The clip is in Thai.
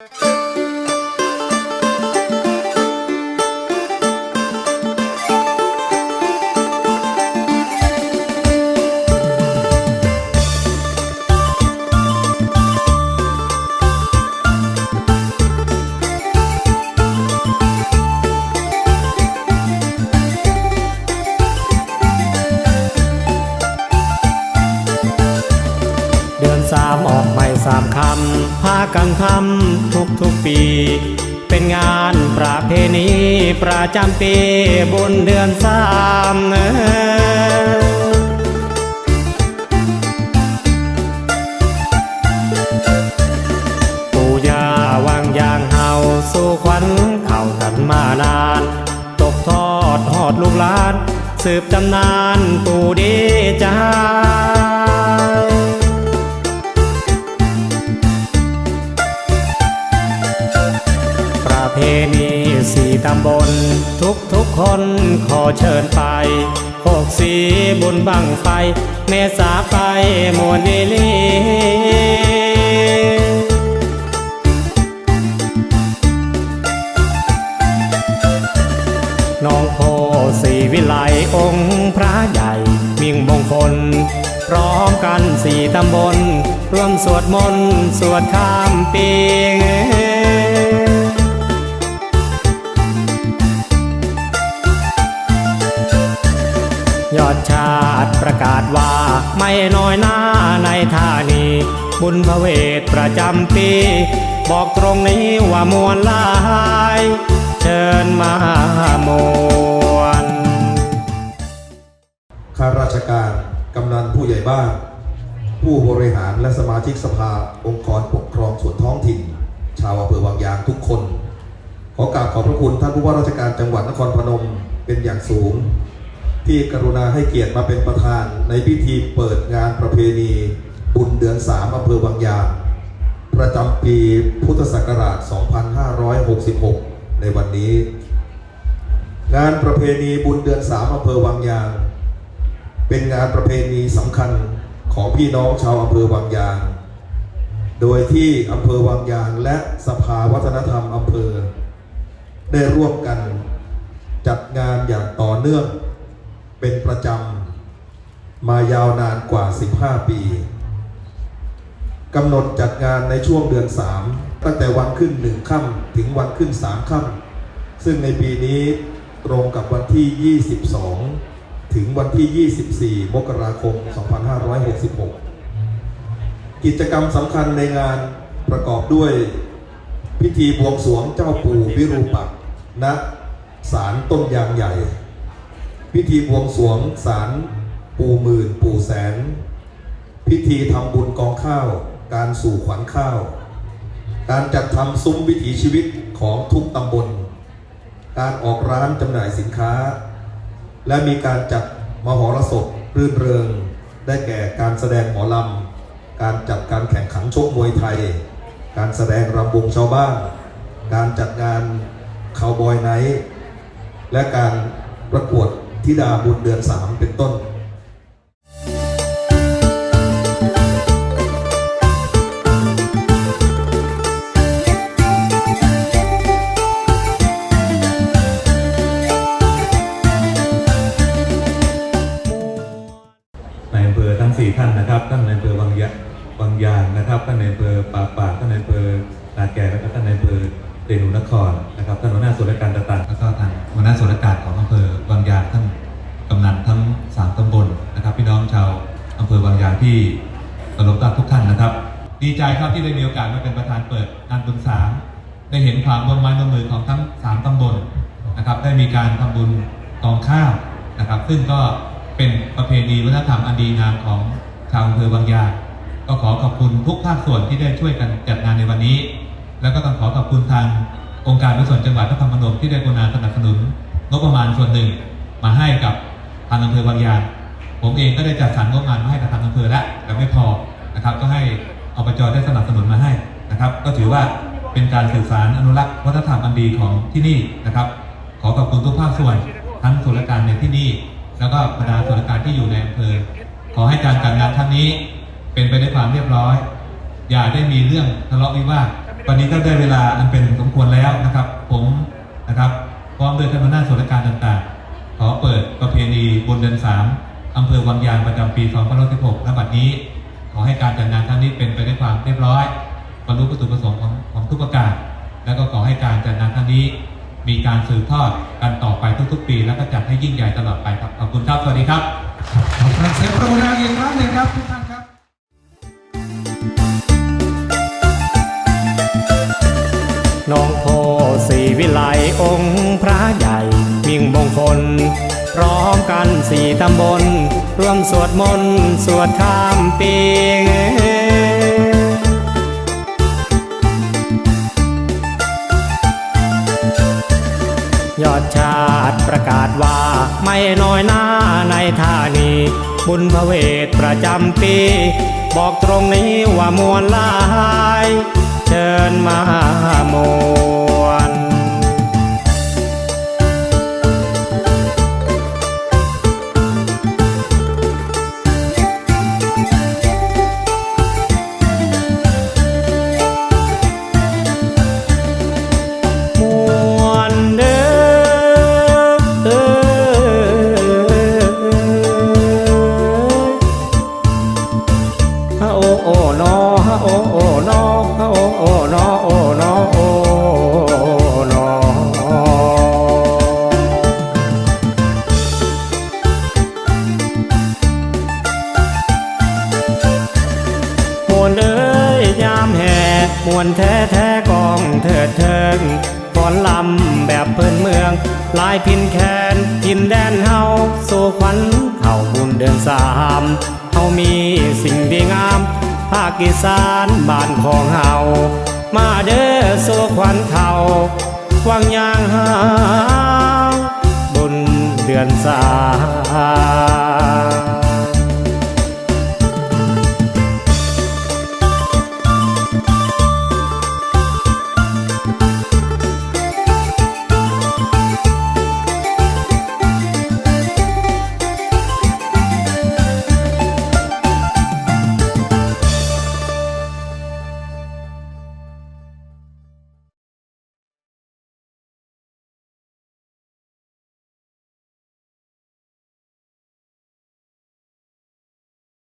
เากันทำทุกทุกปี เป็นงานประเพณีประจำปีบุญเดือนสามเนปู่ย่าวางยางเฮาสู่ขวัญเข่ากันมานาน ตกทอดหอดลูกหลาน สืบตำนานปู่ดีใจป เพณีสี่ตำบล ทุกทุกคนขอเชิญไปโคกสีบุญบังไฟ เมษาไปมวนิลีน้องโพสีวิไลองค์พระใหญ่มิ่งมงคล พร้อมกันสี่ตำบล ร่วมสวดมนต์ สวดข้ามปี ดชาติประกาศว่าไม่น้อยหน้าในท่านี้บุญพระเวทประจำปี บอกตรงนี้ว่ามวลลาย เชิญมามวลข้าราชการกำนันผู้ใหญ่บ้าน ผู้บริหารและสมาชิกสภาองค์กรปกครองส่วนท้องถิ่น ชาวอำเภอวังยางทุกคน ขอกราบขอบพระคุณท่านผู้ว่าราชการจังหวัดนครพนมเป็นอย่างสูง ที่กรุณาให้เกียรติมาเป็นประธานในพิธีเปิดงานประเพณีบุญเดือนสามอำเภอวังยางประจำปีพุทธศักราช 2566 ในวันนี้ งานประเพณีบุญเดือนสามอำเภอวังยาง เป็นงานประเพณีสำคัญของพี่น้องชาวอำเภอวังยาง โดยที่อำเภอวังยางและสภาวัฒนธรรมอำเภอ ได้ร่วมกันจัดงานอย่างต่อเนื่อง เป็นประจำ มายาวนานกว่า 15 ปีกำหนดจัดงานในช่วงเดือน 3 ตั้งแต่วันขึ้นหนึ่งค่ำถึงวันขึ้นสามค่ำซึ่งในปีนี้ตรงกับวันที่ 22 ถึงวันที่ 24 มกราคม 2566 กิจกรรมสำคัญในงานประกอบด้วยพิธีบวงสรวงเจ้าปู่วิรูปักษ์ณศาลต้นยางใหญ่ พิธีบวงสรวงศาลปู่หมื่นปู่แสน พิธีทำบุญกองข้าว การสู่ขวัญข้าว การจัดทำซุ้มวิถีชีวิตของทุกตำบล การออกร้านจำหน่ายสินค้า และมีการจัดมหรสพรื่นเริง ได้แก่การแสดงหมอลำ การจัดการแข่งขันชกมวยไทย การแสดงรำวงชาวบ้าน การจัดงานคาวบอยไนท์และการประกวด ธิดาบุญเดือนสามเป็นต้นในอำเภอทั้งสี่ท่านนะครับท่านในอำเภอวังยะวังยางนะครับท่านในอำเภอป่าป่าท่านในอำเภอนาแกแล้วก็ท่านในอำเภอเรนูนครนะครับท่านหัวหน้าส่วนราชการต่างๆแล้วก็ทางหัวหน้าส่วนราชการของอำเภอ อำเภอวังยางที่ตลบตักทุกท่านนะครับ ดีใจครับที่ได้มีโอกาสมาเป็นประธานเปิดงานบุญสามได้เห็นความร่วมไม้ร่วมมือของทั้งสามตำบลนะครับ ได้มีการทำบุญกองข้าวนะครับ ซึ่งก็เป็นประเพณีวัฒนธรรมอันดีงามของชาวอำเภอบางยางก็ขอขอบคุณทุกภาคส่วนที่ได้ช่วยกันจัดงานในวันนี้ แล้วก็ต้องขอขอบคุณทางองค์การกุศลจังหวัดนครพนมที่ได้กรุณาสนับสนุนงบประมาณส่วนหนึ่งมาให้กับทางอำเภอบางยาง ผมเองก็ได้จัดสรรงบประมาณมาให้กับทางอำเภอแล้วแต่ไม่พอนะครับ ก็ให้อบจได้สนับสนุนมาให้นะครับ ก็ถือว่าเป็นการสื่อสารอนุรักษ์วัฒนธรรมอันดีของที่นี่นะครับ ขอขอบคุณทุกภาคส่วนทั้งส่วนราชการในที่นี่ แล้วก็บรรดาส่วนราชการที่อยู่ในอำเภอขอให้การจัดงานครั้งนี้ เป็นไปด้วยความเรียบร้อย อย่าได้มีเรื่องทะเลาะวิวาทวันนี้ก็ได้เวลาอันเป็นสมควรแล้วนะครับผมนะครับ อำเภอวังยางประจำปี 2516ณบัดนี้ ขอให้การจัดงานครั้งนี้เป็นไปด้วยความเรียบร้อย บรรลุวัตถุประสงค์ของของทุกประการ แล้วก็ขอให้การจัดงานครั้งนี้ มีการสืบทอดกันต่อไปทุกๆ ปี แล้วก็จัดให้ยิ่งใหญ่ตลอดไปครับ ขอบคุณครับ สวัสดีครับ ขอบคุณเสียงปรบมือดังอีกครั้งหนึ่งครับทุกท่านครับน้องโพสีวิไลองค์พระใหญ่มิ่งมงคลพ ร้อมกันสี่ตำบลร่วมสวดมนต์สวดข้ามปียอดชาติประกาศว่าไม่น้อยหน้าในท่านี้บุญพระเวทประจำปี บอกตรงนี้ว่ามวลลาย เชิญมาม วนแท้แท้กองเถิดเทิงฟอนลำแบบเพื่อนเมือง ลายพินแคนกินแดนเฮาสู่ขวัญเข้าบุญเดือนสามเฮามีสิ่งดีงาม ภาคอีสานบ้านของเฮามาเด้อสู่ขวัญเขาวังยางหาบุญเดือนสาม